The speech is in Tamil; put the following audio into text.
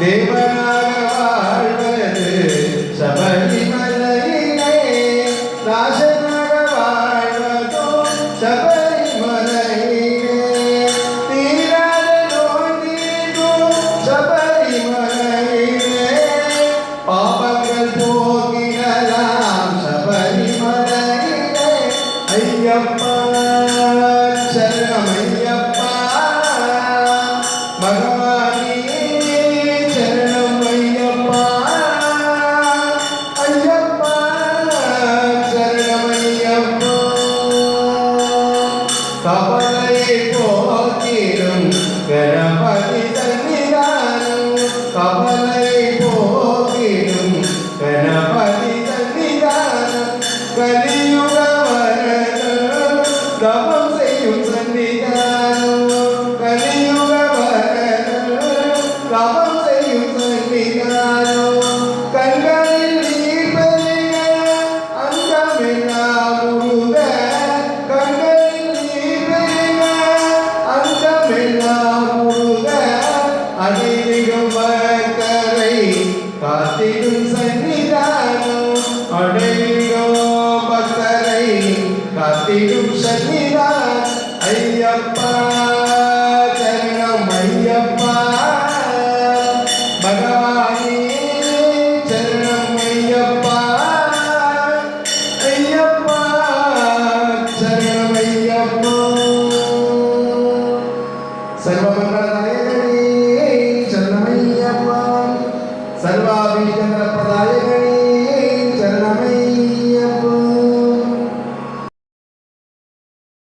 தேவனாக வாழ்வது சபரிமலையிலே ராச termina, ay, apá.